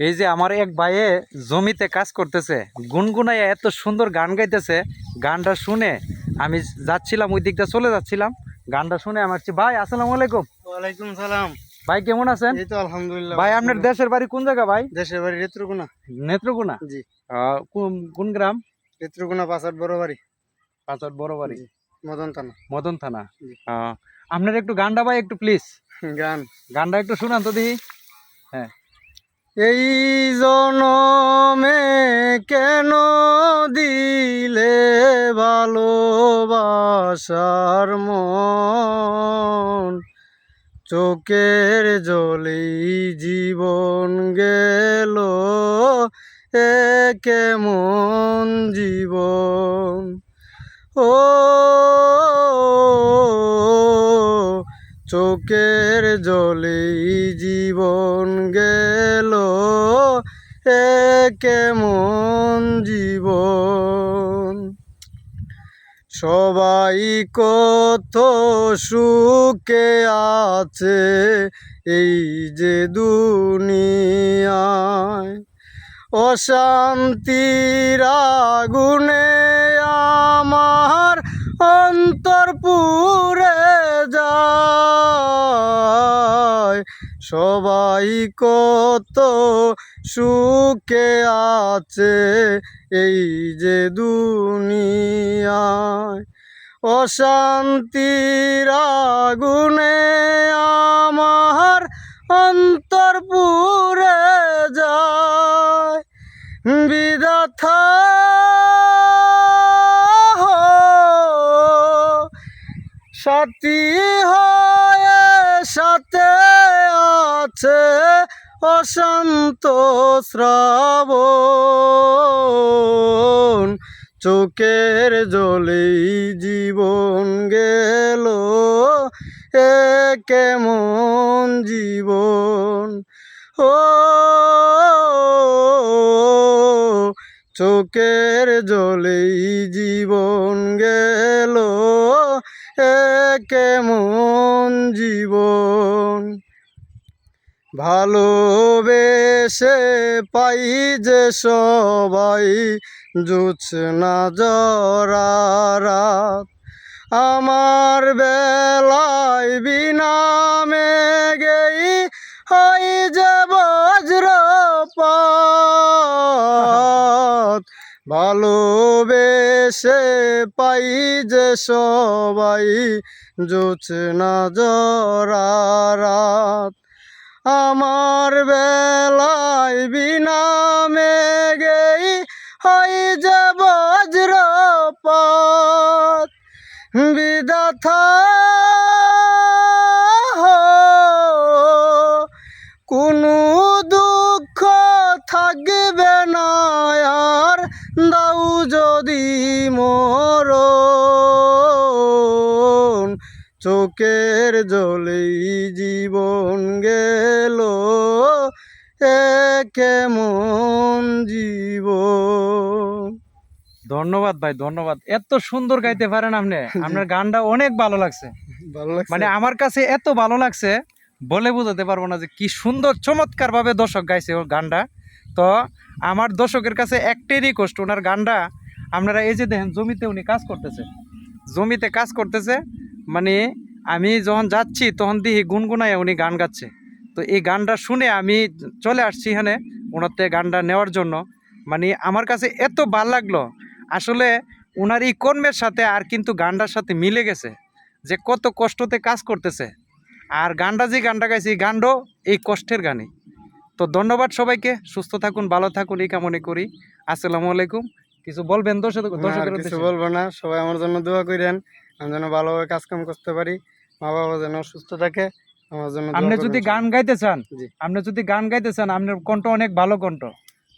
এই যে আমার এক ভাইয়ে জমিতে কাজ করতেছে গুনগুনাইয়া এত সুন্দর গান গাইতেছে গানটা শুনে আমি যাচ্ছিলাম ওই দিকটা চলে যাচ্ছিলাম গানটা শুনে আমার ভাই আসসালামু আলাইকুম। ওয়ালাইকুম সালাম। ভাই কেমন আছেন? এই তো আলহামদুলিল্লাহ। ভাই আপনার দেশের বাড়ি কোন জায়গা ভাই? দেশের বাড়ি রেত্রগুনা নেত্রকোনা? জি। কোন- কোন গ্রাম? রেত্রগুনা পাঁচাট বড় বাড়ি। পাঁচট বড় বাড়ি। মদন থানা। মদন থানা। আপনার একটু গানটা ভাই একটু প্লিজ গান। গানটা একটু শুনান তো দেখি। হ্যাঁ। এই জনমে কেন দিলে ভালোবাসার মন? চোখের জলেই জীবন গেল, এ কেমন জীবন? ও, চোখের জলেই জীবন গেল এ কেমন জীবন। সবাই কত সুখে আছে এই যে দুনিয়ায়। অশান্তির আগুনে আমার অন্তর পুরে যায়। সবাই কত সুখে আছে এই যে দুনিয়ায় অশান্তির আগুনে আমার অন্তর পুরে যায়। বিদাথা সাথী হয়ে সাথে আছে অশান্ত শ্রাবণ, চোখের জলেই জীবন গেল। এ কেমন জীবন? ও, চোখের জলেই জীবন গেল। এ কেমন জীবন? ভালোবেসে পাই যে সবাই জুছনা জরা রাত। আমার বেলায় বিনা মেঘেই হই যে বজ্রপাত। ভালোবেসে পাই যে সবাই জোছনা জরা রাত। আমার বেলায় বিনা মেঘেই হই যে বজ্রপাত। বিদাথা কোনো দুঃখ থাকবে না, আর দাও যদি মোর চোখের জলেই জীবন গেল। এ কেমন জীব। ধন্যবাদ ভাই ধন্যবাদ। এত সুন্দর গাইতে পারেন আপনি। আপনার গানটা অনেক ভালো লাগছে। ভালো লাগছে। মানে আমার কাছে এত ভালো লাগছে বলে বোঝাতে পারব না যে কি সুন্দর চমৎকার ভাবে দর্শক গাইছে ওর গানটা। তো আমার দর্শকের কাছে একটাই রিকোয়েস্ট ওনার গানটা আপনারা এই যে দেখেন জমিতে উনি কাজ করতেছে। জমিতে কাজ করতেছে মানে আমি যখন যাচ্ছি তখন দেখি গুনগুনায় উনি গান গাচ্ছে। তো এই গানটা শুনে আমি চলে আসছি এখানে ওনার থেকে গানটা নেওয়ার জন্য। মানে আমার কাছে এত ভালো লাগল। আসলে ওনার এই কর্মের সাথে আর কিন্তু গানটার সাথে মিলে গেছে। যে কত কষ্টতে কাজ করতেছে। আর গানটা যে গানটা গাইছে এই গানটাও এই কষ্টের গানই। তো ধন্যবাদ সবাইকে। সুস্থ থাকুন ভালো থাকুন এই কামনে করি। আসসালামু আলাইকুম। কিছু বলবেন দর্শক কিছু বলব না। সবাই আমার জন্য দোয়া করেন। আমি যেন ভালোভাবে কাজ কাম করতে পারি। মা বাবা যেন সুস্থ থাকে আমার জন্য দোয়া আপনি করবেন যদি গান গাইতে চান জি। আপনি যদি গান গাইতে চান আপনার কণ্ঠ অনেক ভালো কণ্ঠ।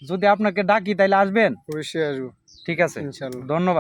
যদি আপনাকে ডাকি তাইলে আসবেন? অবশ্যই আসব। ঠিক আছে। ইনশাল্লাহ। ধন্যবাদ।